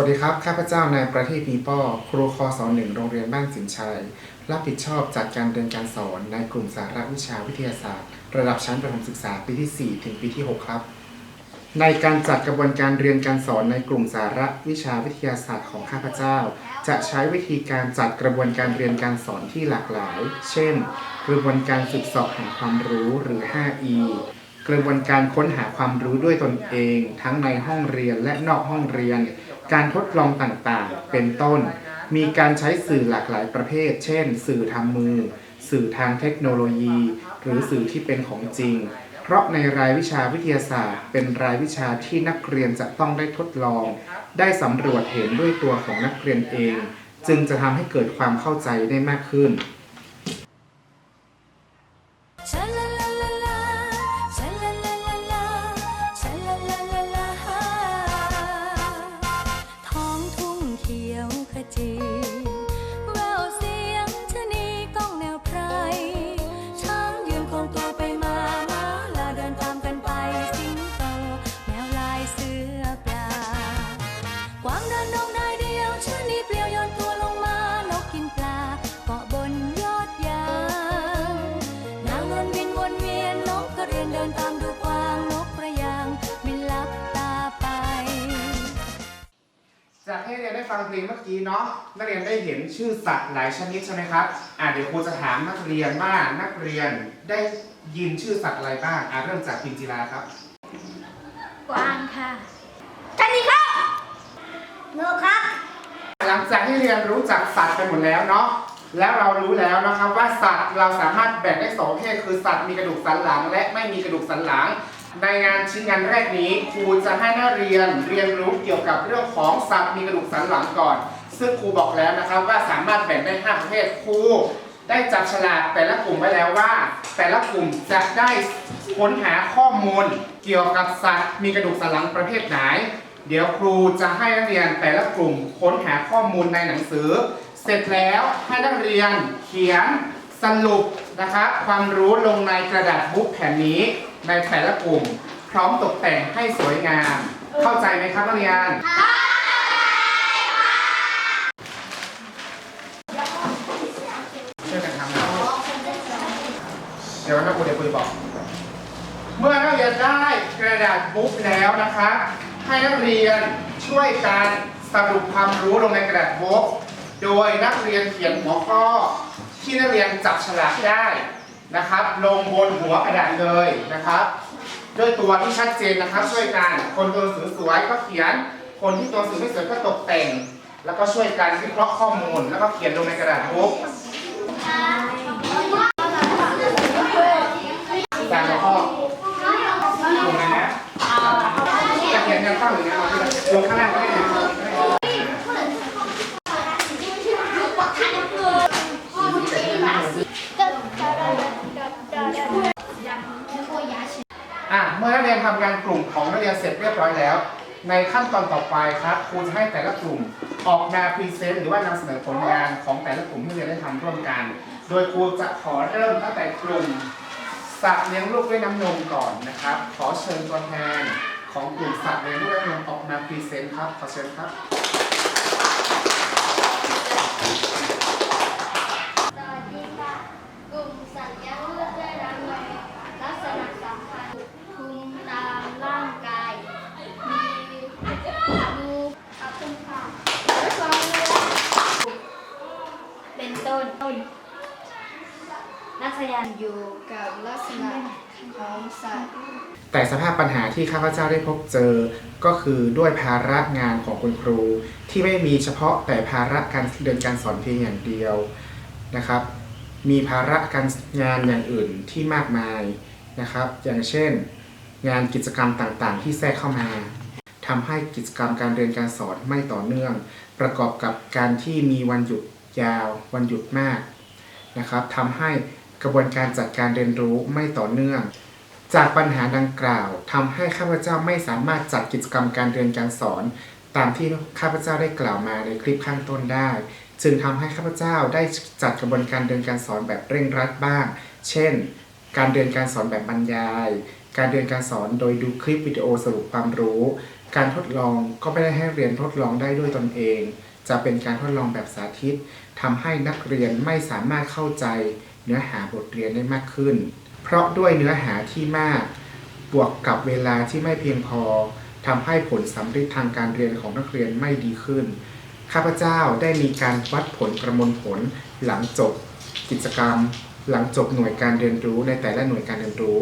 วัสดีครับ ข้าพเจ้านายประทีปมีป้อครูคอสอนหนึ่งโรงเรียนบ้านสินชัย รับผิดชอบจัดการเรียนการสอนในกลุ่มสาระวิชาวิทยาศาสตร์ ระดับชั้นประถมศึกษาปีที่ 4 ถึงปีที่ 6 ครับ ในการจัดกระบวนการเรียนการสอนในกลุ่มสาระวิชาวิทยาศาสตร์ของข้าพเจ้า จะใช้วิธีการจัดกระบวนการเรียนการสอนที่หลากหลาย เช่น กระบวนการสืบสอบหาความรู้หรือ 5E กระบวนการค้นหาความรู้ด้วยตนเอง ทั้งในห้องเรียนและนอกห้องเรียน การทดลองต่างๆ เป็นต้น มีการใช้สื่อหลากหลายประเภท เช่น สื่อทางมือ สื่อทางเทคโนโลยี หรือสื่อที่เป็นของจริง เพราะในรายวิชาวิทยาศาสตร์ เป็นรายวิชาที่นักเรียนจะต้องได้ทดลอง ได้สำรวจเห็นด้วยตัวของนักเรียนเอง จึงจะทำให้เกิดความเข้าใจได้มากขึ้น ได้ฟังเพลงเมื่อกี้เนาะนักเรียนได้เห็นชื่อสัตว์หลายชนิดใช่ไหมครับอ่าเดี๋ยวครูจะถามนักเรียนว่านักเรียนได้ยินชื่อสัตว์อะไรบ้างอ่าเริ่มจากพิมจิราครับกวางค่ะหลังจากที่เรียนรู้จักสัตว์ไปหมดแล้วเนาะแล้วเรารู้แล้วนะครับว่าสัตว์เราสามารถแบ่งได้สองประเภทคือสัตว์มีกระดูกสันหลัง และไม่มีกระดูกสันหลัง ในงานชิ้นงานแรกนี้ครูจะให้นักเรียนเรียนรู้เกี่ยวกับเรื่องของสัตว์มีกระดูกสันหลังก่อน ซึ่งครูบอกแล้วนะครับว่าสามารถแบ่งได้ห้าประเภทครูได้จับฉลากแต่ละกลุ่มไว้แล้วว่า แต่ละกลุ่มจะได้ค้นหาข้อมูลเกี่ยวกับสัตว์มีกระดูกสันหลังประเภทไหน เดี๋ยวครูจะให้นักเรียนแต่ละกลุ่มค้นหาข้อมูลในหนังสือ เสร็จแล้วให้นักเรียนเขียนสรุปนะครับความรู้ลงในกระดาษบุ๊กแผ่นนี้ ในแต่ละกลุ่ม พร้อมตกแต่งให้สวยงาม เข้าใจไหมครับนักเรียนช่วยกันทำนะเดี๋ยวนักครูเดี๋ยวครูจะบอก เมื่อนักเรียนได้กระดาษบุ๊กแล้วนะครับให้นักเรียนช่วยกันสรุปความรู้ลงในกระดาษบุ๊กโดยนักเรียนเขียนหัวข้อที่นักเรียนจับฉลากได้ นะครับ ลงบนหัวกระดาษเลยนะครับ ด้วยตัวที่ชัดเจนนะครับ ช่วยกันคนตัวหนังสือสวยก็เขียน คนที่ตัวหนังสือไม่สวยก็ตกแต่ง แล้วก็ช่วยกันวิเคราะห์ข้อมูล แล้วก็เขียนลงในกระดาษบุ๊กตามหัวข้อลงเลยนะจะเขียนแนวตั้งหรือแนวลงข้างล่างก็ได้น รียนเสร็จเรียบร้อยแล้ว ในขั้นตอนต่อไปครับครูจะให้แต่ละกลุ่มออกมาพรีเซนต์หรือว่านำเสนอผลงานของแต่ละกลุ่มที่เรียนได้ทำร่วมกัน โดยครูจะขอเริ่มตั้งแต่กลุ่มสัตว์เลี้ยงลูกด้วยน้ำนมก่อนนะครับ ขอเชิญตัวแทนของกลุ่มสัตว์เลี้ยงลูกด้วยน้ำนมออกมาพรีเซนต์ครับขอเชิญครับ นักแสดงอยู่กับลักษณะของสัตว์ แต่สภาพปัญหาที่ข้าพเจ้าได้พบเจอ ก็คือด้วยภาระงานของคุณครู ที่ไม่มีเฉพาะแต่ภาระการเรียนการสอนเพียงอย่างเดียวนะครับ มีภาระการงานอย่างอื่นที่มากมายนะครับ อย่างเช่น งานกิจกรรมต่างๆ ที่แทรกเข้ามาทำให้กิจกรรมการเรียนการสอนไม่ต่อเนื่อง ประกอบกับการที่มีวันหยุดยาววันหยุดมากนะครับทำให้ กระบวนการจัดการเรียนรู้ไม่ต่อเนื่อง จากปัญหาดังกล่าวทำให้ข้าพเจ้าไม่สามารถจัดกิจกรรมการเรียนการสอน ตามที่ข้าพเจ้าได้กล่าวมาในคลิปข้างต้นได้ จึงทำให้ข้าพเจ้าได้จัดกระบวนการเรียนการสอนแบบเร่งรัดบ้าง เช่น การเรียนการสอนแบบบรรยาย การเรียนการสอนโดยดูคลิปวิดีโอสรุปความรู้ การทดลองก็ไม่ได้ให้เรียนทดลองได้ด้วยตนเองจะเป็นการทดลองแบบสาธิตทำให้นักเรียนไม่สามารถเข้าใจ เนื้อหาบทเรียนได้มากขึ้น เพราะด้วยเนื้อหาที่มาก บวกกับเวลาที่ไม่เพียงพอทำให้ผลสำเร็จทางการเรียนของนักเรียนไม่ดีขึ้น ข้าพเจ้าได้มีการวัดผลประมวลผลหลังจบกิจกรรม หลังจบหน่วยการเรียนรู้ในแต่ละหน่วยการเรียนรู้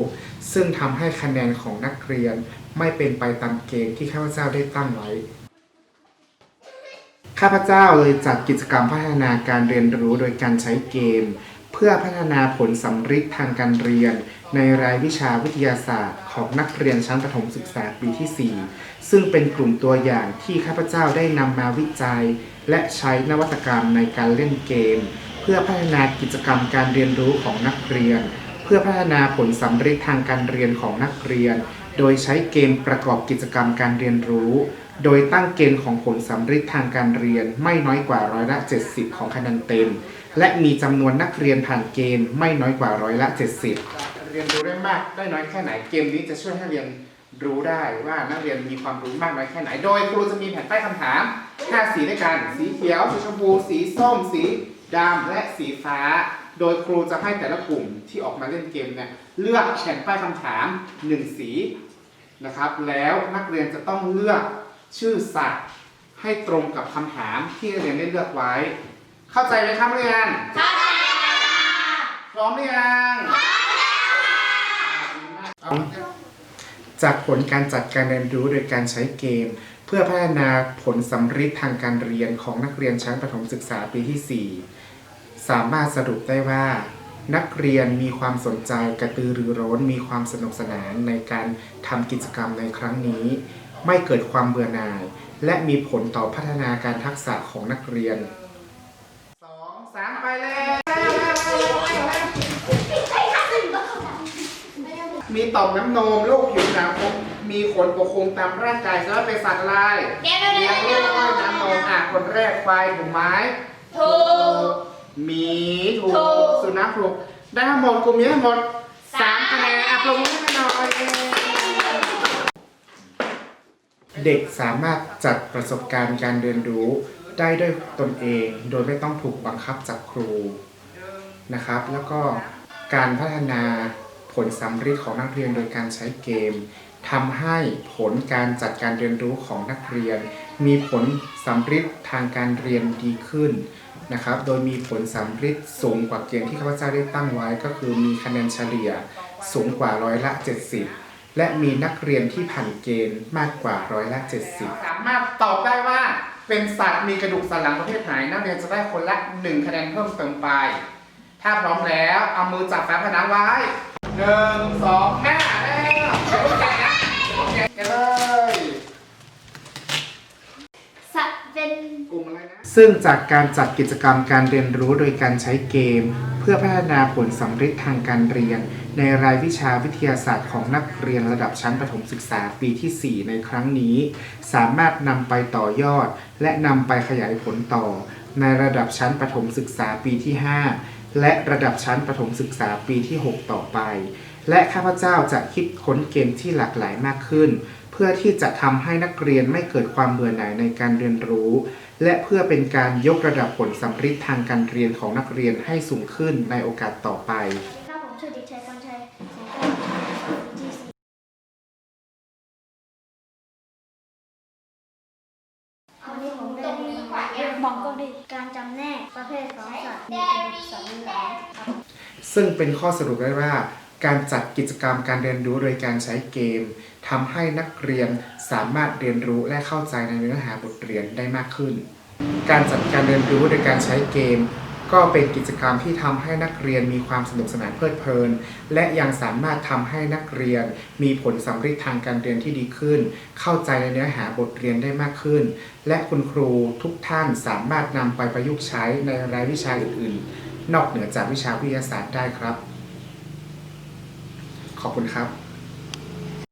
ซึ่งทำให้คะแนนของนักเรียนไม่เป็นไปตามเกณฑ์ที่ข้าพเจ้าได้ตั้งไว้ ข้าพเจ้าเลยจัดกิจกรรมพัฒนาการเรียนรู้โดยการใช้เกม เพื่อพัฒนาผลสำฤทธิ์ทางการเรียน ในรายวิชาวิทยาศาสตร์ ของนักเรียนชั้นประถมศึกษาปีที่ 4 ซึ่งเป็นกลุ่มตัวอย่างที่ข้าพเจ้าได้นำมาวิจัย และใช้นวัตกรรมในการเล่นเกม เพื่อพัฒนากิจกรรมการเรียนรู้ของนักเรียน เพื่อพัฒนาผลสำเร็จทางการเรียนของนักเรียน โดยใช้เกมประกอบกิจกรรมการเรียนรู้โดยตั้งเกณฑ์ของผลสำเร็จทางการเรียนไม่น้อยกว่าร้อยละ 70 ของคะแนนเต็ม และมีจำนวนนักเรียนผ่านเกณฑ์ไม่น้อยกว่าร้อยละ 70 เรียนรู้ได้มากได้น้อยแค่ไหนเกมนี้จะช่วยให้เรียนรู้ได้ว่านักเรียนมีความรู้มากน้อยแค่ไหน โดยครูจะมีแผ่นป้ายคำถาม 5 สีด้วยกัน สีเขียว สีชมพู สีส้ม สีดำและสีฟ้า โดยครูจะให้แต่ละกลุ่มที่ออกมาเล่นเกมเนี่ยเลือกแผ่นป้ายคำถาม 1 สีนะครับ แล้วนักเรียนจะต้องเลือกชื่อสัตว์ให้ตรงกับคำถามที่นักเรียนได้เลือกไว้ เข้าใจไหมครับนักเรียนเข้าใจพร้อมหรือยังเอาจากผลการจัดการเรียนรู้โดยการใช้เกม เพื่อพัฒนาผลสำฤทธิ์ทางการเรียนของนักเรียนชั้นประถมศึกษาปีที่ 4 สามารถสรุปได้ว่า นักเรียนมีความสนใจกระตือรือร้น มีความสนุกสนานในการทำกิจกรรมในครั้งนี้ ไม่เกิดความเบื่อหน่าย และมีผลต่อพัฒนาการทักษะของนักเรียนสองสา มไปเลยมีต่อมน้ำนมลูกผิวหนังมีขนปกคลุมตามร่างกายจะว่าเป็นสัตว์อะไรเดี๋ยวเดี๋ยวเลี้ยงเดี๋ยวลูกด้วยน้ำนมอะคนแรกควายถูกไหมถูกหมีถูถูกกสุนัขถูกได้ทั้งหมดกลุ่มนี้ทั้งหมดสามคะแนนอะปรบมือให้หน่อยเด็กสามารถจัดประสบการณ์การเรียนรู้ ได้ด้วยตนเองโดยไม่ต้องถูกบังคับจากครูนะครับ แล้วก็การพัฒนาผลสำฤทธิ์ของนักเรียนโดยการใช้เกมทำให้ผลการจัดการเรียนรู้ของนักเรียน มีผลสำฤทธิ์ทางการเรียนดีขึ้นนะครับ โดยมีผลสำฤทธิ์สูงกว่าเกณฑ์ที่ข้าพเจ้าได้ตั้งไว้ ก็คือมีคะแนนเฉลี่ยสูงกว่าร้อยละ 70 และมีนักเรียนที่ผ่านเกณฑ์มากกว่าร้อยละ 70 สามารถตอบได้ว่า เป็นสัตว์มีกระดูกสันหลังประเภทไหนนักเรียนจะได้คนละ 1 คะแนนเพิ่มเติมไป ถ้าพร้อมแล้วเอามือจับฝาผนังไว้หนึ่งสองห้าแล้วแกะนะแกะกันเลยสัตว์เป็น กลุ่มอะไรนะ ซึ่งจากการจัดกิจกรรมการเรียนรู้โดยการใช้เกมเพื่อพัฒนาผลสำเร็จทางการเรียน ในรายวิชาวิทยาศาสตร์ของนักเรียนระดับชั้นประถมศึกษาปีที่ 4 ในครั้งนี้ สามารถนำไปต่อยอด และนำไปขยายผลต่อ ในระดับชั้นประถมศึกษาปีที่ 5 และระดับชั้นประถมศึกษาปีที่ 6 ต่อไป และข้าพเจ้าจะคิดค้นเกมที่หลากหลายมากขึ้น เพื่อที่จะทำให้นักเรียนไม่เกิดความเบื่อหน่ายในการเรียนรู้ และเพื่อเป็นการยกระดับผลสำฤทธิ์ทางการเรียนของนักเรียนให้สูงขึ้นในโอกาสต่อไปครับผมชื่อด็กชายพรชัยแสงแก้วที่สี่วันนี้ผมได้เรียนการจำแนกประเภทของสัตว์มีกระดูกสันหลังครับซึ่งเป็นข้อสรุปได้ว่า การจัดกิจกรรมการเรียนรู้โดยการใช้เกมทำให้นักเรียนสามารถเรียนรู้และเข้าใจในเนื้อหาบทเรียนได้มากขึ้น การจัดการเรียนรู้โดยการใช้เกม ก็เป็นกิจกรรมที่ทำให้นักเรียนมีความสนุกสนานเพลิดเพลิน และยังสามารถทำให้นักเรียนมีผลสำเร็จทางการเรียนที่ดีขึ้น เข้าใจในเนื้อหาบทเรียนได้มากขึ้น และคุณครูทุกท่านสามารถนำไปประยุกต์ใช้ในรายวิชาอื่นๆ นอกเหนือจากวิชาวิทยาศาสตร์ได้ครับ ขอบคุณครับ